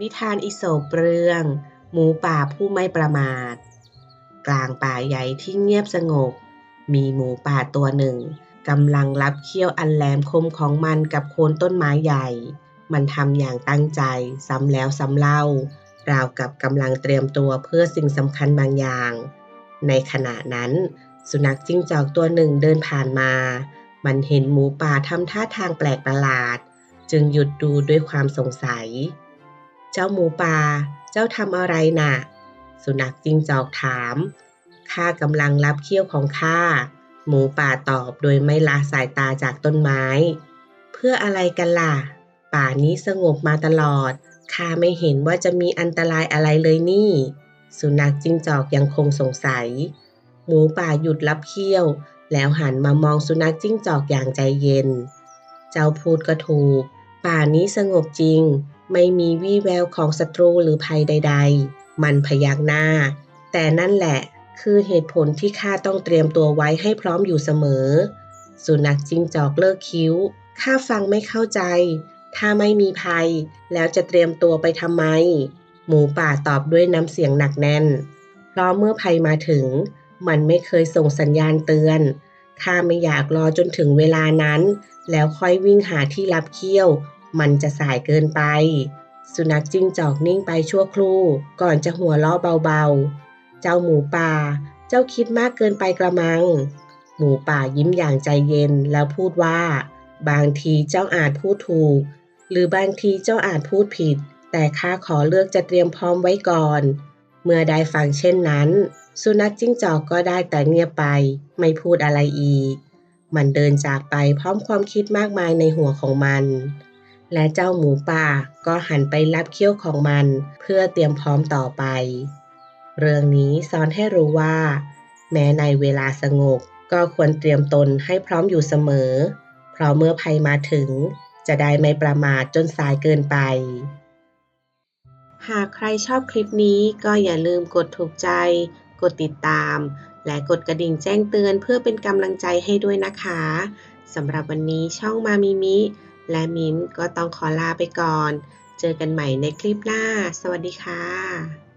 นิทานอิโสปเรื่อง หมูป่าผู้ไม่ประมาท กลางป่าใหญ่ที่เงียบสงบ มีหมูป่าตัวหนึ่งกำลังรับเขี้ยวอันแหลมคมของมันกับโคนต้นไม้ใหญ่ มันทำอย่างตั้งใจซ้ำแล้วซ้ำเล่าราวกับกำลังเตรียมตัวเพื่อสิ่งสำคัญบางอย่าง ในขณะนั้น สุนัขจิ้งจอกตัวหนึ่งเดินผ่านมา มันเห็นหมูป่าทำท่าทางแปลกประหลาด จึงหยุดดูด้วยความสงสัย จ้าหมูป่า เจ้าทำอะไรน่ะ สุนัขจิ้งจอกถาม ข้ากำลังรับเขี้ยวของข้า หมูป่าตอบโดยไม่ละสายตาจากต้นไม้ เพื่ออะไรกันล่ะ ป่านี้สงบมาตลอด ข้าไม่เห็นว่าจะมีอันตรายอะไรเลยนี่ สุนัขจิ้งจอกยังคงสงสัย หมูป่าหยุดรับเขี้ยว แล้วหันมามองสุนัขจิ้งจอกอย่างใจเย็น เจ้าพูดก็ถูก ป่านี้สงบจริง ไม่มีวี่แววของศัตรูหรือภัยใด ๆ มันพยักหน้า แต่นั่นแหละคือเหตุผลที่ข้าต้องเตรียมตัวไว้ให้พร้อมอยู่เสมอ สุนัขจิ้งจอกเลิกคิ้ว ข้าฟังไม่เข้าใจ ถ้าไม่มีภัย แล้วจะเตรียมตัวไปทำไม หมูป่าตอบด้วยน้ำเสียงหนักแน่น เพราะเมื่อภัยมาถึง มันไม่เคยส่งสัญญาณเตือน ข้าไม่อยากรอจนถึงเวลานั้น แล้วค่อยวิ่งหาที่รับเขี้ยว มันจะสายเกินไป สุนัขจิ้งจอกนิ่งไปชั่วครู่ ก่อนจะหัวเราะเบาๆ เจ้าหมูป่า เจ้าคิดมากเกินไปกระมัง หมูป่ายิ้มอย่างใจเย็นแล้วพูดว่า บางทีเจ้าอาจพูดถูก หรือบางทีเจ้าอาจพูดผิด แต่ข้าขอเลือกจะเตรียมพร้อมไว้ก่อน เมื่อได้ฟังเช่นนั้น สุนัขจิ้งจอกก็ได้แต่เงียบไป ไม่พูดอะไรอีก มันเดินจากไปพร้อมความคิดมากมายในหัวของมัน และเจ้าหมูป่าก็หันไปรับเขี้ยวของมันเพื่อเตรียมพร้อมต่อไป เรื่องนี้สอนให้รู้ว่า แม้ในเวลาสงบก็ควรเตรียมตนให้พร้อมอยู่เสมอ เพราะเมื่อภัยมาถึง จะได้ไม่ประมาทจนสายเกินไป หากใครชอบคลิปนี้ก็อย่าลืมกดถูกใจ กดติดตาม และกดกระดิ่งแจ้งเตือนเพื่อเป็นกำลังใจให้ด้วยนะคะสำหรับวันนี้ช่องมามิมิ และมิมก็ต้องขอลาไปก่อน เจอกันใหม่ในคลิปหน้า สวัสดีค่ะ